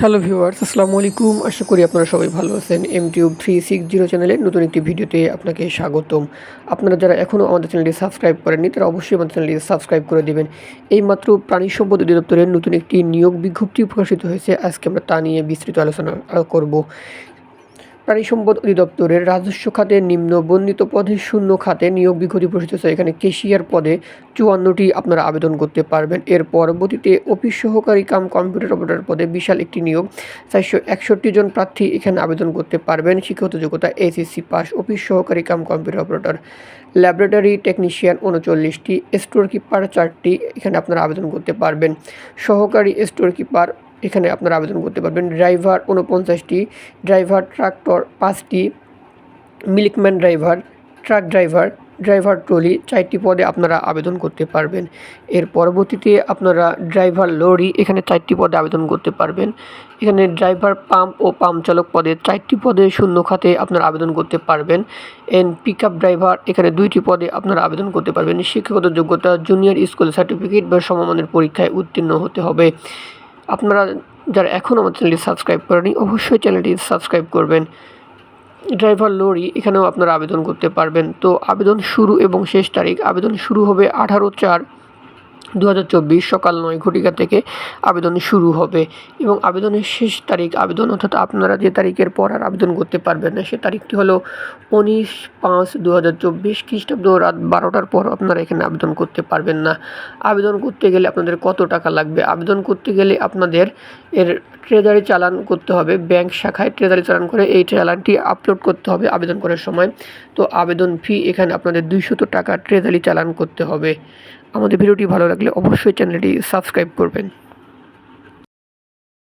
Hello viewers আসসালামু আলাইকুম। আশা করি আপনারা সবাই ভালো আছেন। M tube three six zero চ্যানেলের নতুন একটি ভিডিওতে আপনাকে স্বাগতম। আপনারা যারা এখনও আমাদের চ্যানেলটি সাবস্ক্রাইব করেননি, তারা অবশ্যই আমাদের চ্যানেলটি সাবস্ক্রাইব করে দেবেন। এইমাত্র প্রাণী সম্পদ অধিদপ্তরের নতুন একটি নিয়োগ বিজ্ঞপ্তি প্রকাশিত হয়েছে। আজকে আমরা তা নিয়ে বিস্তৃত আলোচনা করব। প্রাণী সম্পদ অধিদপ্তরের রাজস্ব খাতে নিম্ন বর্ণিত পদে শূন্য খাতে নিয়োগ বিজ্ঞপ্তি হয়েছে। এখানে কেশিয়ার পদে চুয়ান্নটি আপনারা আবেদন করতে পারবেন। এর পরবর্তীতে অফিস সহকারী কাম কম্পিউটার অপারেটর পদে বিশাল একটি নিয়োগ। চারশো একষট্টি জন প্রার্থী এখানে আবেদন করতে পারবেন। শিক্ষাগত যোগ্যতা এসএসসি পাস, অফিস সহকারী cum computer operator, laboratory technician উনচল্লিশটি store keeper চারটি এখানে আপনারা আবেদন করতে পারবেন। সহকারী স্টোর কিপার এখানে আপনারা আবেদন করতে পারবেন। ড্রাইভার উনপঞ্চাশটি ড্রাইভার, ট্রাক্টর পাঁচটি, milkman driver, truck driver driver trolley চারটি পদে আপনারা আবেদন করতে পারবেন। এর পরবর্তীতে আপনারা ড্রাইভার লরি এখানে চারটি পদে আবেদন করতে পারবেন। এখানে ড্রাইভার পাম্প ও পাম্প চালক পদে চারটি পদে শূন্য খাতে আপনারা আবেদন করতে পারবেন। এন পিক ড্রাইভার এখানে দুইটি পদে আপনারা আবেদন করতে পারবেন। শিক্ষাগত যোগ্যতা, জুনিয়র স্কুল সার্টিফিকেট বা সমমানের পরীক্ষায় উত্তীর্ণ হতে হবে। আপনারা যারা এখনও আমার চ্যানেলটি সাবস্ক্রাইব করেনি অবশ্যই চ্যানেলটি সাবস্ক্রাইব করবেন। ড্রাইভার লরি, এখানেও আপনারা আবেদন করতে পারবেন। তো আবেদন শুরু এবং শেষ তারিখ, আবেদন শুরু হবে আঠারো চার দু হাজার চব্বিশ সকাল নয় ঘটিকা থেকে আবেদন শুরু হবে এবং আবেদনের শেষ তারিখ আবেদন, অর্থাৎ আপনারা যে তারিখের পর আর আবেদন করতে পারবেন না, সে তারিখটি হলো উনিশ পাঁচ দু হাজার চব্বিশ খ্রিস্টাব্দ রাত বারোটার পর আপনারা এখানে আবেদন করতে পারবেন না। আবেদন করতে গেলে আপনাদের কত টাকা লাগবে? আবেদন করতে গেলে আপনাদের এর ট্রেজারি চালান করতে হবে। ব্যাংক শাখায় ট্রেজারি চালান করে এই চালানটি আপলোড করতে হবে আবেদন করার সময়। তো আবেদন ফি এখানে আপনাদের দুইশত টাকা ট্রেজারি চালান করতে হবে। আমাদের ভিডিওটি ভালো লাগলে অবশ্যই চ্যানেলটি সাবস্ক্রাইব করবেন।